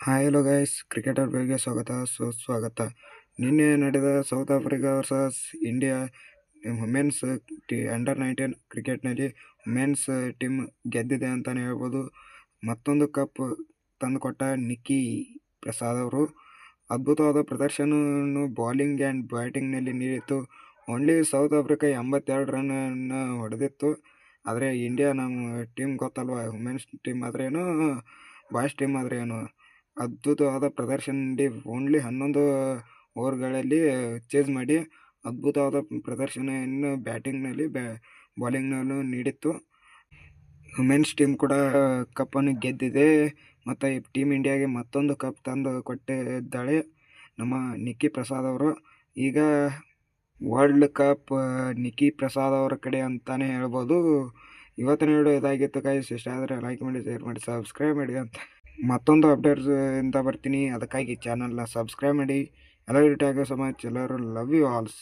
Hi hello guys cricketer ಬಗ್ಗೆ ಸ್ವಾಗತ. ಸುಸ್ವಾಗತ ನಿನ್ನೆ ನಡೆದ South Africa versus India women's T under nineteen ಕ್ರಿಕೆಟ್ನಲ್ಲಿ ವುಮೆನ್ಸ್ ಟೀಮ್ ಗೆದ್ದಿದೆ ಅಂತಲೇ ಹೇಳ್ಬೋದು. ಮತ್ತೊಂದು ಕಪ್ ತಂದುಕೊಟ್ಟ ನಿಕ್ಕಿ ಪ್ರಸಾದ್ ಅವರು. ಅದ್ಭುತವಾದ ಪ್ರದರ್ಶನವನ್ನು ಬೌಲಿಂಗ್ ಆ್ಯಂಡ್ ಬ್ಯಾಟಿಂಗ್ನಲ್ಲಿ ನೀಡಿತ್ತು. ಓನ್ಲಿ ಸೌತ್ ಆಫ್ರಿಕಾ ಎಂಬತ್ತೆರಡು ರನ್ನನ್ನು ಹೊಡೆದಿತ್ತು. ಆದರೆ ಇಂಡಿಯಾ ನಮ್ಮ ಟೀಮ್ ಗೊತ್ತಲ್ವ? ವುಮೆನ್ಸ್ ಟೀಮ್ ಆದ್ರೇನು ಬಾಯ್ಸ್ ಟೀಮ್ ಆದ್ರೇನು ಅದ್ಭುತವಾದ ಪ್ರದರ್ಶನ ನೀಡಿ ಓನ್ಲಿ ಹನ್ನೊಂದು ಓವರ್ಗಳಲ್ಲಿ ಚೇಸ್ ಮಾಡಿ ಅದ್ಭುತವಾದ ಪ್ರದರ್ಶನವನ್ನು ಬ್ಯಾಟಿಂಗ್ನಲ್ಲಿ ಬ್ಯಾ ಬಾಲಿಂಗ್ನಲ್ಲೂ ನೀಡಿತ್ತು. ವುಮೆನ್ಸ್ ಟೀಮ್ ಕೂಡ ಕಪ್ಪನ್ನು ಗೆದ್ದಿದೆ. ಮತ್ತು ಟೀಮ್ ಇಂಡಿಯಾಗೆ ಮತ್ತೊಂದು ಕಪ್ ತಂದು ಕೊಟ್ಟಿದ್ದಾಳೆ ನಮ್ಮ ನಿಕ್ಕಿ ಪ್ರಸಾದ್ ಅವರು. ಈಗ ವರ್ಲ್ಡ್ ಕಪ್ ನಿಕ್ಕಿ ಪ್ರಸಾದ್ ಅವರ ಕಡೆ ಅಂತಲೇ ಹೇಳ್ಬೋದು. ಇವತ್ತಿನ ವಿಡಿಯೋ ಇದಾಗಿತ್ತು ಗೈಸ್ ಇಷ್ಟ ಆದರೆ ಲೈಕ್ ಮಾಡಿ ಶೇರ್ ಮಾಡಿ ಸಬ್ಸ್ಕ್ರೈಬ್ ಮಾಡಿ ಅಂತ. ಮತ್ತೊಂದು ಅಪ್ಡೇಟ್ಸ್ ಇಂದ ಬರ್ತೀನಿ. ಅದಕ್ಕಾಗಿ ಚಾನಲ್ನ ಸಬ್ಸ್ಕ್ರೈಬ್ ಮಾಡಿ. ಎಲ್ಲರಿಗೂ ಟ್ಯಾಗ್ ಸೊ ಮಚ್ ಎಲ್ಲರೂ ಲವ್ ಯು ಆಲ್ಸ್